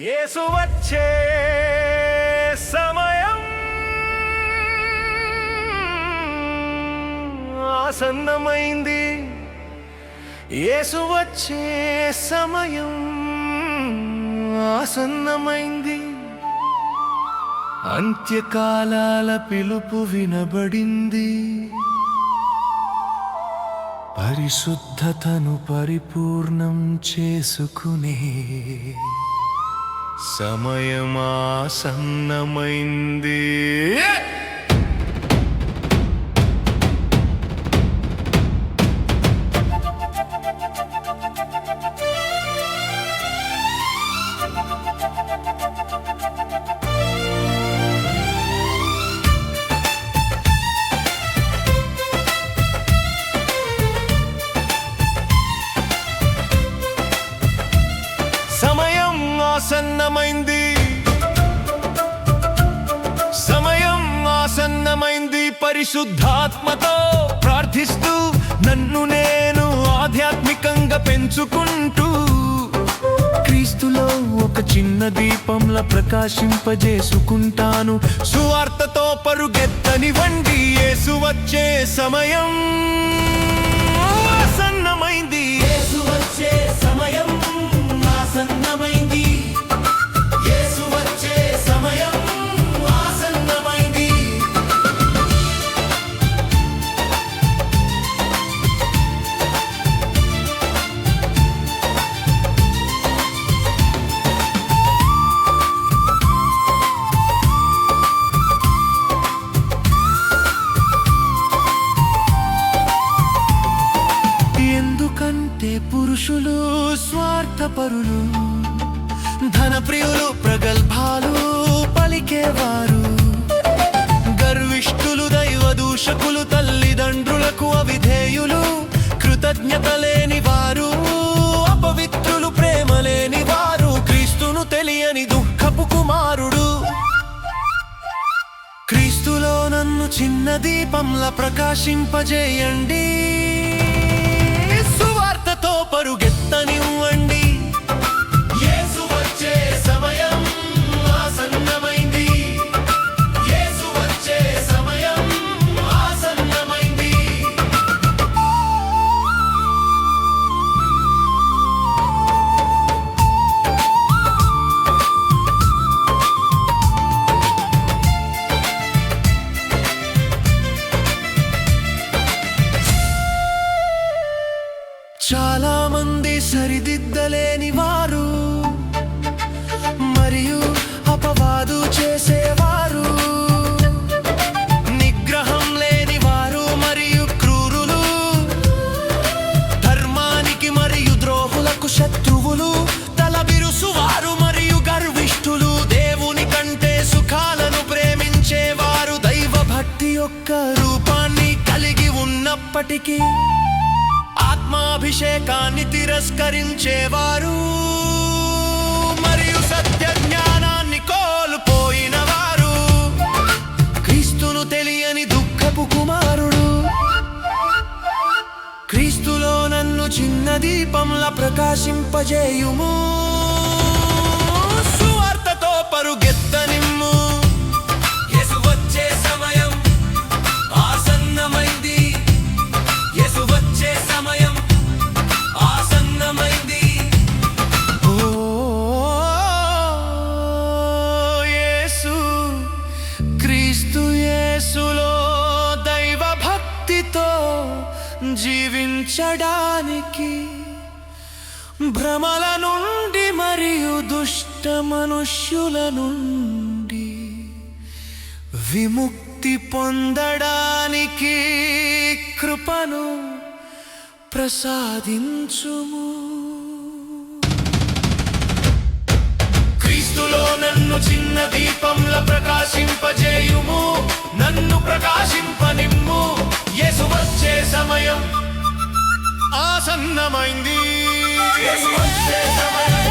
యేసు వచ్చే సమయం ఆసన్నమైంది. యేసు వచ్చే సమయం ఆసన్నమైంది. అంత్యకాలాల పిలుపు వినబడింది. పరిశుద్ధతను పరిపూర్ణం చేసుకునే సమయమాసన్నమైంది. ఆసన్నమైంది. సమయం ఆసన్నమైంది. పరిశుద్ధాత్మతో ప్రార్థిస్తూ నన్ను నేను ఆధ్యాత్మికంగా పెంచుకుంటూ క్రీస్తులో ఒక చిన్న దీపంలా ప్రకాశింపజేసుకుంటాను. సువార్తతో పరుగెత్తని వండి యేసు వచ్చే సమయం. స్వార్థపరులు ధనప్రియులు ప్రగల్భాలు పలికేవారు. గర్విష్ఠులు దైవ దూషకులు తల్లిదండ్రులకు అవిధేయులు కృతజ్ఞత లేని వారు అపవిత్రులు ప్రేమ లేని వారు క్రీస్తును తెలియని దుఃఖపు కుమారుడు. క్రీస్తులో నన్ను చిన్న దీపంలా ప్రకాశింపజేయండి. సువార్తతో పరుగెత్తనివ్వండి. భక్తి రూపాన్ని కలిగి ఉన్నప్పటికీ ఆత్మాభిషేకాన్ని తిరస్కరించేవారు. మరియు సత్య జ్ఞానాన్ని కోల్పోయిన వారు క్రీస్తును తెలియని దుఃఖపు కుమారుడు. క్రీస్తులో నన్ను చిన్న దీపంలా ప్రకాశింపజేయుము. జీవించడానికి భ్రమల నుండి మరియు దుష్ట మనుష్యుల నుండి విముక్తి పొందడానికి కృపను ప్రసాదించుము. క్రీస్తులో నన్ను చిన్న దీపంలో ప్రకాశింపజేయుము. నన్ను ప్రకాశింపనిమ్ము యేసు వచ్చే సమయం ఆసన్నమైంది. యేసు వచ్చే సమయం